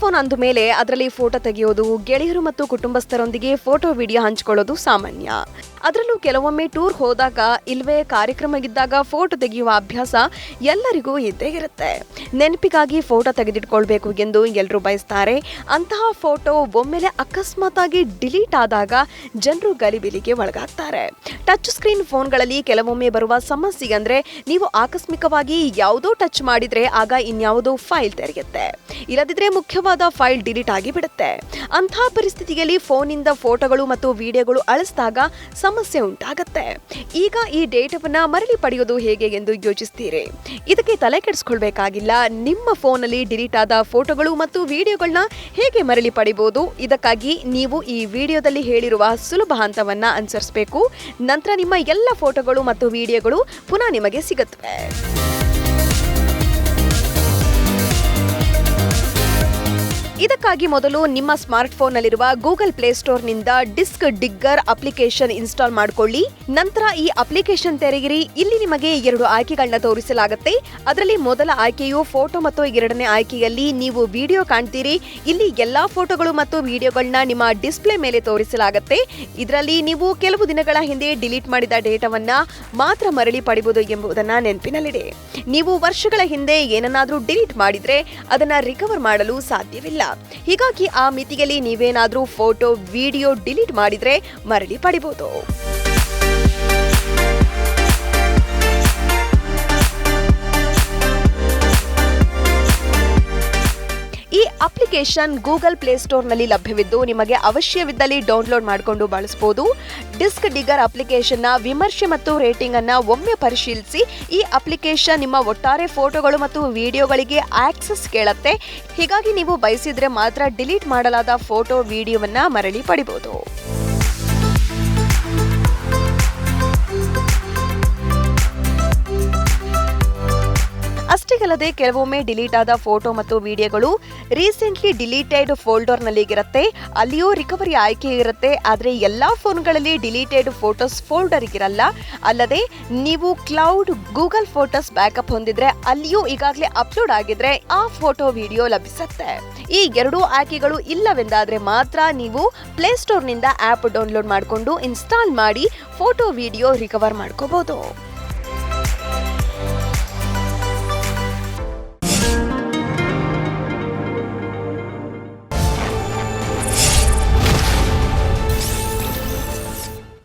Phone ಅಂದ ಮೇಲೆ ಅದರಲ್ಲಿ ಫೋಟೋ ತೆಗೆಯೋದು, ಗೆಳೆಯರು ಮತ್ತು ಕುಟುಂಬಸ್ಥರೊಂದಿಗೆ ಫೋಟೋ ವಿಡಿಯೋ ಹಂಚಿಕೊಳ್ಳೋದು ಸಾಮಾನ್ಯ. ಅದರಲ್ಲೂ ಕೆಲವೊಮ್ಮೆ ಟೂರ್ ಹೋದಾಗ ಇಲ್ವೇ ಕಾರ್ಯಕ್ರಮ ಇದ್ದಾಗ ಫೋಟೋ ತೆಗೆಯುವ ಅಭ್ಯಾಸ ಎಲ್ಲರಿಗೂ ಇದ್ದೇ ಇರುತ್ತೆ. ನೆನಪಿಗಾಗಿ ಫೋಟೋ ತೆಗೆದಿಟ್ಕೊಳ್ಬೇಕು ಎಂದು ಎಲ್ಲರೂ ಬಯಸ್ತಾರೆ. ಅಂತಹ ಫೋಟೋ ಒಮ್ಮೆಲೆ ಅಕಸ್ಮಾತ್ ಆಗಿ ಡಿಲೀಟ್ ಆದಾಗ ಜನರು ಗಲಿಬಿಲಿಗೆ ಒಳಗಾಗ್ತಾರೆ. ಟಚ್ ಸ್ಕ್ರೀನ್ ಫೋನ್ಗಳಲ್ಲಿ ಕೆಲವೊಮ್ಮೆ ಬರುವ ಸಮಸ್ಯೆ ಅಂದ್ರೆ ನೀವು ಆಕಸ್ಮಿಕವಾಗಿ ಯಾವುದೋ ಟಚ್ ಮಾಡಿದ್ರೆ ಆಗ ಇನ್ಯಾವುದೋ ಫೈಲ್ ತೆರೆಯುತ್ತೆ. ಇಲ್ಲದಿದ್ರೆ ಮುಖ್ಯವಾದ ಫೈಲ್ ಡಿಲೀಟ್ ಆಗಿ ಬಿಡುತ್ತೆ. ಅಂತಹ ಪರಿಸ್ಥಿತಿಯಲ್ಲಿ ಫೋನಿಂದ ಫೋಟೋಗಳು ಮತ್ತು ವಿಡಿಯೋಗಳು ಅಳಿಸಿದಾಗ ಸಮಸ್ಯೆ ಉಂಟಾಗತ್ತೆ. ಈಗ ಈ ಡೇಟಾವನ್ನ ಮರಳಿ ಪಡೆಯೋದು ಹೇಗೆ ಎಂದು ಯೋಚಿಸ್ತೀರಿ? ಇದಕ್ಕೆ ತಲೆ ಕೆಡಿಸ್ಕೊಳ್ಬೇಕಾಗಿಲ್ಲ. ನಿಮ್ಮ ಫೋನಲ್ಲಿ ಡಿಲೀಟ್ ಆದ ಫೋಟೋಗಳು ಮತ್ತು ವಿಡಿಯೋಗಳನ್ನ ಹೇಗೆ ಮರಳಿ ಪಡಿಬಹುದು ಇದಕ್ಕಾಗಿ ನೀವು ಈ ವಿಡಿಯೋದಲ್ಲಿ ಹೇಳಿರುವ ಸುಲಭ ಹಂತವನ್ನ ಅನುಸರಿಸಬೇಕು. ನಂತರ ನಿಮ್ಮ ಎಲ್ಲ ಫೋಟೋಗಳು ಮತ್ತು ವಿಡಿಯೋಗಳು ಪುನಃ ನಿಮಗೆ ಸಿಗುತ್ತವೆ. ಇದಕ್ಕಾಗಿ ಮೊದಲು ನಿಮ್ಮ ಸ್ಮಾರ್ಟ್ಫೋನ್ನಲ್ಲಿರುವ ಗೂಗಲ್ ಪ್ಲೇಸ್ಟೋರ್ನಿಂದ ಡಿಸ್ಕ್ ಡಿಗ್ಗರ್ ಅಪ್ಲಿಕೇಶನ್ ಇನ್ಸ್ಟಾಲ್ ಮಾಡಿಕೊಳ್ಳಿ. ನಂತರ ಈ ಅಪ್ಲಿಕೇಶನ್ ತೆರೆಗಿರಿ ಇಲ್ಲಿ ನಿಮಗೆ ಎರಡು ಆಯ್ಕೆಗಳನ್ನ ತೋರಿಸಲಾಗುತ್ತೆ. ಅದರಲ್ಲಿ ಮೊದಲ ಆಯ್ಕೆಯು ಫೋಟೋ ಮತ್ತು ಎರಡನೇ ಆಯ್ಕೆಯಲ್ಲಿ ನೀವು ವಿಡಿಯೋ ಕಾಣ್ತೀರಿ. ಇಲ್ಲಿ ಎಲ್ಲಾ ಫೋಟೋಗಳು ಮತ್ತು ವಿಡಿಯೋಗಳನ್ನ ನಿಮ್ಮ ಡಿಸ್ಪ್ಲೇ ಮೇಲೆ ತೋರಿಸಲಾಗುತ್ತೆ. ಇದರಲ್ಲಿ ನೀವು ಕೆಲವು ದಿನಗಳ ಹಿಂದೆ ಡಿಲೀಟ್ ಮಾಡಿದ ಡೇಟಾವನ್ನ ಮಾತ್ರ ಮರಳಿ ಪಡಿಬಹುದು ಎಂಬುದನ್ನ ನೆನಪಿನಲ್ಲಿಡಿ. ನೀವು ವರ್ಷಗಳ ಹಿಂದೆ ಏನನ್ನಾದರೂ ಡಿಲೀಟ್ ಮಾಡಿದ್ರೆ ಅದನ್ನ ರಿಕವರ್ ಮಾಡಲು ಸಾಧ್ಯವಿಲ್ಲ. ಹೀಗಾಗಿ ಆ ಮಿತಿಯಲ್ಲಿ ನೀವೇನಾದರೂ ಫೋಟೋ ವಿಡಿಯೋ ಡಿಲೀಟ್ ಮಾಡಿದರೆ ಮರಳಿ ಪಡಿಬಹುದು ಅಪ್ಲಿಕೇಶನ್ ಗೂಗಲ್ ಪ್ಲೇಸ್ಟೋರ್ನಲ್ಲಿ ಲಭ್ಯವಿದ್ದು ನಿಮಗೆ ಅವಶ್ಯವಿದ್ದಲ್ಲಿ ಡೌನ್ಲೋಡ್ ಮಾಡಿಕೊಂಡು ಬಳಸಬಹುದು ಡಿಸ್ಕ್ ಡಿಗರ್ ಅಪ್ಲಿಕೇಶನ್ನ ವಿಮರ್ಶೆ ಮತ್ತು ರೇಟಿಂಗ್ ಅನ್ನ ಒಮ್ಮೆ ಪರಿಶೀಲಿಸಿ. ಈ ಅಪ್ಲಿಕೇಶನ್ ನಿಮ್ಮ ಒಟ್ಟಾರೆ ಫೋಟೋಗಳು ಮತ್ತು ವಿಡಿಯೋಗಳಿಗೆ ಆಕ್ಸೆಸ್ ಕೇಳುತ್ತೆ. ಹೀಗಾಗಿ ನೀವು ಬಯಸಿದ್ರೆ ಮಾತ್ರ ಡಿಲೀಟ್ ಮಾಡಲಾದ ಫೋಟೋ, ವಿಡಿಯೋವನ್ನ ಮರಳಿ ಪಡಿಬಹುದು ಅಲ್ಲದೆ ಕೆಲವೊಮ್ಮೆ ಡಿಲೀಟ್ ಆದ ಫೋಟೋ ಮತ್ತು ವಿಡಿಯೋಗಳು ರೀಸೆಂಟ್ಲಿ ಡಿಲೀಟೆಡ್ ಫೋಲ್ಡರ್ನಲ್ಲಿ ಇರುತ್ತೆ. ಅಲ್ಲಿಯೂ ರಿಕವರಿ ಆಯ್ಕೆ ಇರುತ್ತೆ. ಆದರೆ ಎಲ್ಲ ಫೋನ್ಗಳಲ್ಲಿ ಡಿಲೀಟೆಡ್ ಫೋಟೋಸ್ ಫೋಲ್ಡರ್ ಇರಲ್ಲ ಅಲ್ಲದೆ ನೀವು ಕ್ಲೌಡ್ ಗೂಗಲ್ ಫೋಟೋಸ್ ಬ್ಯಾಕಪ್ ಹೊಂದಿದ್ರೆ ಅಲ್ಲಿಯೂ ಈಗಾಗಲೇ ಅಪ್ಲೋಡ್ ಆಗಿದ್ರೆ ಆ ಫೋಟೋ ವಿಡಿಯೋ ಲಭಿಸುತ್ತೆ. ಈ ಎರಡೂ ಆಯ್ಕೆಗಳು ಇಲ್ಲವೆಂದಾದರೆ ಮಾತ್ರ ನೀವು ಪ್ಲೇಸ್ಟೋರ್ನಿಂದ ಆ್ಯಪ್ ಡೌನ್ಲೋಡ್ ಮಾಡಿಕೊಂಡು ಇನ್ಸ್ಟಾಲ್ ಮಾಡಿ ಫೋಟೋ ವಿಡಿಯೋ ರಿಕವರ್ ಮಾಡ್ಕೋಬಹುದು